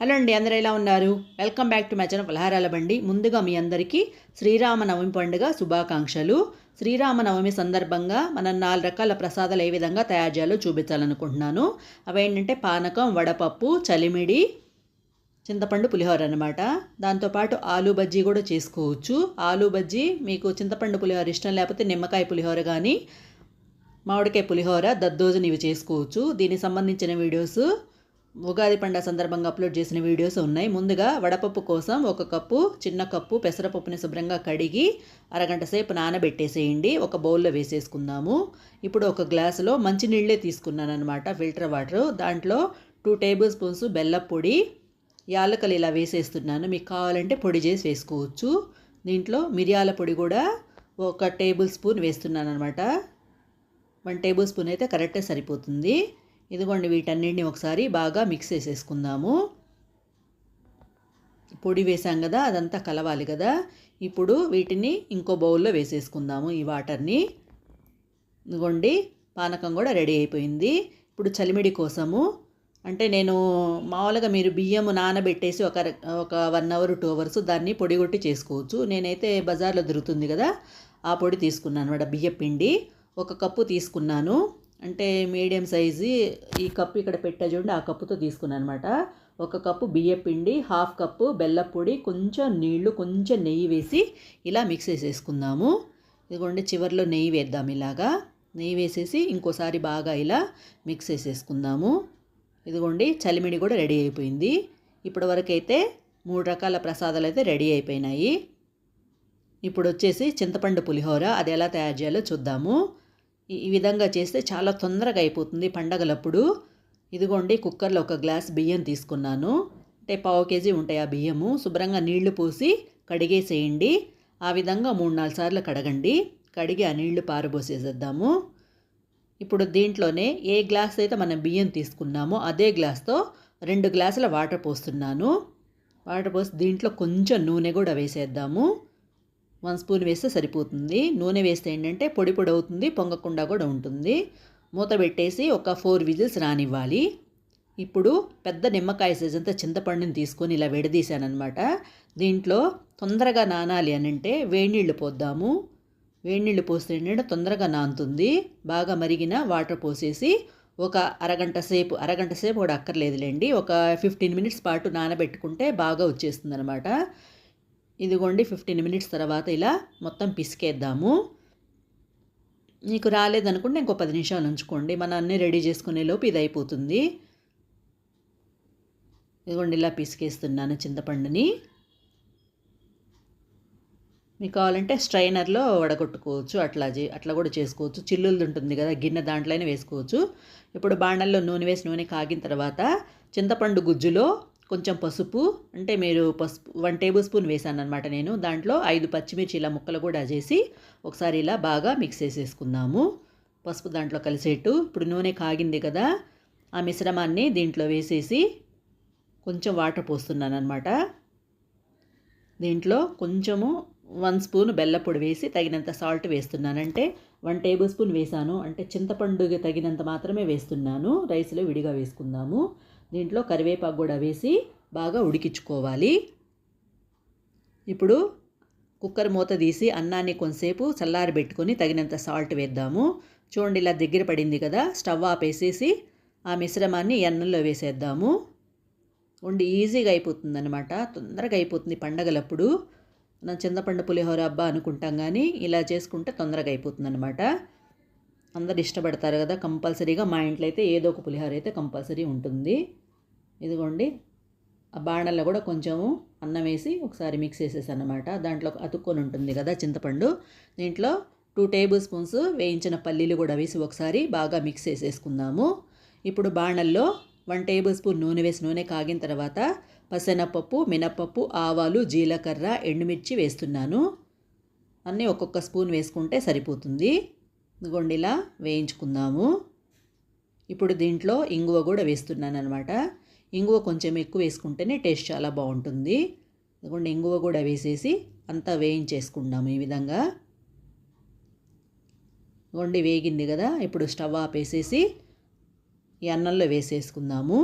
Hello అండి అందరూ ఎలా ఉన్నారు? Welcome back to my channel పలహారాల బండి ముందుగా మీ అందరికీ శ్రీరామనవమి పండుగ శుభాకాంక్షలు. శ్రీరామనవమి సందర్భంగా మనం నాలుగు రకాల ప్రసాదాలు ఏ విధంగా తయారు చేయాలో చూపించాలనుకుంటున్నాను. అవేంటంటే పానకం వడపప్పు చలిమిడి చింతపండు పులిహోర అనమాట దాంతోపాటు ఆలు బజ్జీ కూడా చేసుకోవచ్చు. ఆలు బజ్జీ మీకు చింతపండు పులిహోర ఇష్టం లేకపోతే నిమ్మకాయ పులిహోర కానీ మామిడికాయ పులిహోర దద్దోజుని ఇవి చేసుకోవచ్చు. దీనికి సంబంధించిన వీడియోస్ ఉగాది పండుగ సందర్భంగా అప్లోడ్ చేసిన వీడియోస్ ఉన్నాయి. ముందుగా వడపప్పు కోసం ఒక కప్పు చిన్న కప్పు పెసరపప్పుని శుభ్రంగా కడిగి అరగంట సేపు నానబెట్టేసేయండి. ఒక బౌల్లో వేసేసుకుందాము. ఇప్పుడు ఒక గ్లాసులో మంచినీళ్ళే తీసుకున్నాను అనమాట ఫిల్టర్ వాటర్. దాంట్లో టూ టేబుల్ స్పూన్స్ బెల్లం పొడి యాలకలు ఇలా వేసేస్తున్నాను. మీకు కావాలంటే పొడి చేసి వేసుకోవచ్చు. దీంట్లో మిరియాల పొడి కూడా ఒక టేబుల్ స్పూన్ వేస్తున్నాను అనమాట వన్ టేబుల్ స్పూన్ అయితే కరెక్టే సరిపోతుంది. ఇదిగోండి వీటన్నింటిని ఒకసారి బాగా మిక్స్ చేసేసుకుందాము. పొడి వేసాం కదా అదంతా కలవాలి కదా. ఇప్పుడు వీటిని ఇంకో బౌల్లో వేసేసుకుందాము ఈ వాటర్ని. ఇదిగోండి పానకం కూడా రెడీ అయిపోయింది. ఇప్పుడు చలిమిడి కోసము. అంటే నేను మామూలుగా మీరు బియ్యం నానబెట్టేసి ఒక ఒక వన్ అవర్ టూ అవర్స్ దాన్ని పొడి కొట్టి చేసుకోవచ్చు. నేనైతే బజార్లో దొరుకుతుంది కదా ఆ పొడి తీసుకున్నాను అనమాట బియ్య పిండి ఒక కప్పు తీసుకున్నాను. అంటే మీడియం సైజు ఈ కప్పు ఇక్కడ పెట్టా చూడండి ఆ కప్పుతో తీసుకున్నాను అనమాట ఒక కప్పు బియ్య పిండి హాఫ్ కప్పు బెల్లం పొడి కొంచెం నీళ్ళు కొంచెం నెయ్యి వేసి ఇలా మిక్స్ చేసేసుకుందాము. ఇదిగోండి చివరిలో నెయ్యి వేద్దాం ఇలాగా. నెయ్యి వేసేసి ఇంకోసారి బాగా ఇలా మిక్స్ చేసేసుకుందాము. ఇదిగోండి చలిమిడి కూడా రెడీ అయిపోయింది. ఇప్పటి వరకైతే మూడు రకాల ప్రసాదాలు అయితే రెడీ అయిపోయినాయి. ఇప్పుడు వచ్చేసి చింతపండు పులిహోర అది ఎలా తయారు చేయాలో చూద్దాము. ఈ విధంగా చేస్తే చాలా తొందరగా అయిపోతుంది పండగలప్పుడు. ఇదిగోండి కుక్కర్లో ఒక గ్లాస్ బియ్యం తీసుకున్నాను. అంటే పావు కేజీ ఉంటాయి ఆ బియ్యము. శుభ్రంగా నీళ్ళు పోసి కడిగేసేయండి. ఆ విధంగా మూడు నాలుగు సార్లు కడగండి. కడిగి ఆ నీళ్ళు పారబోసేసేద్దాము. ఇప్పుడు దీంట్లోనే ఏ గ్లాస్ అయితే మనం బియ్యం తీసుకున్నామో అదే గ్లాస్తో రెండు గ్లాసుల వాటర్ పోస్తున్నాను. వాటర్ పోసి దీంట్లో కొంచెం నూనె కూడా వేసేద్దాము. వన్ స్పూన్ వేస్తే సరిపోతుంది. నూనె వేస్తే ఏంటంటే పొడి పొడి అవుతుంది పొంగకుండా కూడా ఉంటుంది. మూత పెట్టేసి ఒక ఫోర్ విజిల్స్ రానివ్వాలి. ఇప్పుడు పెద్ద నిమ్మకాయ సైజ్ అంతా చింతపండుని తీసుకొని ఇలా విడదీశానమాట దీంట్లో తొందరగా నానాలి అని అంటే వేడినీళ్ళు పోద్దాము. వేడినీళ్ళు పోస్తే ఏంటంటే తొందరగా నానుతుంది. బాగా మరిగిన వాటర్ పోసేసి ఒక అరగంట సేపు అరగంట సేపు కూడా అక్కర్లేదులేండి. ఒక ఫిఫ్టీన్ మినిట్స్ పాటు నానబెట్టుకుంటే బాగా వచ్చేస్తుంది అనమాట ఇదిగోండి ఫిఫ్టీన్ మినిట్స్ తర్వాత ఇలా మొత్తం పిసికేద్దాము. మీకు రాలేదనుకుంటే ఇంకో పది నిమిషాలు ఉంచుకోండి. మన అన్నీ రెడీ చేసుకునే లోపు ఇది అయిపోతుంది. ఇదిగోండి ఇలా పిసికేస్తున్నాను చింతపండుని. మీకు కావాలంటే స్ట్రైనర్లో వడగొట్టుకోవచ్చు. అట్లా అట్లా కూడా చేసుకోవచ్చు. చిల్లులు ఉంటుంది కదా గిన్నె దాంట్లోనే వేసుకోవచ్చు. ఇప్పుడు బాణల్లో నూనె వేసి నూనె కాగిన తర్వాత చింతపండు గుజ్జులో కొంచెం పసుపు అంటే మీరు పసుపు వన్ టేబుల్ స్పూన్ వేసాను అనమాట నేను. దాంట్లో ఐదు పచ్చిమిర్చి ఇలా ముక్కలు కూడా చేసి ఒకసారి ఇలా బాగా మిక్స్ చేసేసుకుందాము. పసుపు దాంట్లో కలిసేట్టు ఇప్పుడు నూనె కాగింది కదా ఆ మిశ్రమాన్ని దీంట్లో వేసేసి కొంచెం వాటర్ పోస్తున్నాను అనమాట దీంట్లో కొంచెము వన్ స్పూన్ బెల్లపొడి వేసి తగినంత సాల్ట్ వేస్తున్నానంటే వన్ టేబుల్ స్పూన్ వేసాను. అంటే చింతపండుకి తగినంత మాత్రమే వేస్తున్నాను. రైస్లో విడిగా వేసుకుందాము. దీంట్లో కరివేపాకు కూడా వేసి బాగా ఉడికించుకోవాలి. ఇప్పుడు కుక్కర్ మూత తీసి అన్నాన్ని కొంతసేపు చల్లారి పెట్టుకొని తగినంత సాల్ట్ వేద్దాము. చూడండి ఇలా దగ్గర పడింది కదా స్టవ్ ఆపేసేసి ఆ మిశ్రమాన్ని ఎన్నంలో వేసేద్దాము. ఉండి ఈజీగా అయిపోతుంది అనమాట తొందరగా అయిపోతుంది పండగలప్పుడు. మనం చింతపండు పులిహోర అబ్బా అనుకుంటాం కానీ ఇలా చేసుకుంటే తొందరగా అయిపోతుంది అనమాట అందరు ఇష్టపడతారు కదా కంపల్సరీగా మా ఇంట్లో అయితే ఏదో ఒక పులిహోర అయితే కంపల్సరీ ఉంటుంది. ఇదిగోండి ఆ బాణల్లో కూడా కొంచెము అన్నం వేసి ఒకసారి మిక్స్ చేసేసి అనమాట దాంట్లో అతుక్కొని ఉంటుంది కదా చింతపండు. దీంట్లో టూ టేబుల్ స్పూన్స్ వేయించిన పల్లీలు కూడా వేసి ఒకసారి బాగా మిక్స్ చేసేసుకుందాము. ఇప్పుడు బాణల్లో వన్ టేబుల్ స్పూన్ నూనె వేసి నూనె కాగిన తర్వాత పసెనపప్పు మినపప్పు ఆవాలు జీలకర్ర ఎండుమిర్చి వేస్తున్నాను. అన్నీ ఒక్కొక్క స్పూన్ వేసుకుంటే సరిపోతుంది. ఇదిగోండి ఇలా వేయించుకుందాము. ఇప్పుడు దీంట్లో ఇంగువ కూడా వేస్తున్నాను అనమాట ఇంగువ కొంచెం ఎక్కువ వేసుకుంటేనే టేస్ట్ చాలా బాగుంటుంది. ఇదిగోండి ఇంగువ కూడా వేసేసి అంతా వేయించేసుకుందాము ఈ విధంగా. ఇదిగోండి వేగింది కదా ఇప్పుడు స్టవ్ ఆపేసేసి ఈ అన్నంలో వేసేసుకుందాము.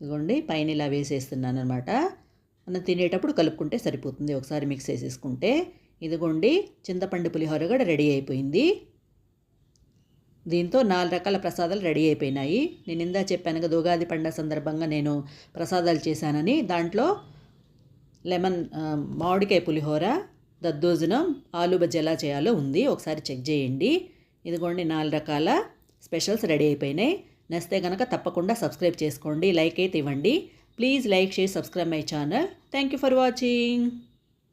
ఇదిగోండి పైన ఇలా వేసేస్తున్నాను అనమాట మనం తినేటప్పుడు కలుపుకుంటే సరిపోతుంది. ఒకసారి మిక్స్ చేసేసుకుంటే ఇదిగోండి చింతపండు పులిహోర కూడా రెడీ అయిపోయింది. దీంతో నాలుగు రకాల ప్రసాదాలు రెడీ అయిపోయినాయి. నేను ఇందా చెప్పాను కదా ఉగాది పండుగ సందర్భంగా నేను ప్రసాదాలు చేశానని. దాంట్లో లెమన్ మామిడికాయ పులిహోర దద్దోజనం ఆలు బజ్జీ ఎలా చేయాలో ఉంది. ఒకసారి చెక్ చేయండి. ఇదిగోండి నాలుగు రకాల స్పెషల్స్ రెడీ అయిపోయినాయి. నచ్చితే కనుక తప్పకుండా సబ్స్క్రైబ్ చేసుకోండి లైక్ అయితే ఇవ్వండి. Please like share subscribe my channel. Thank you for watching.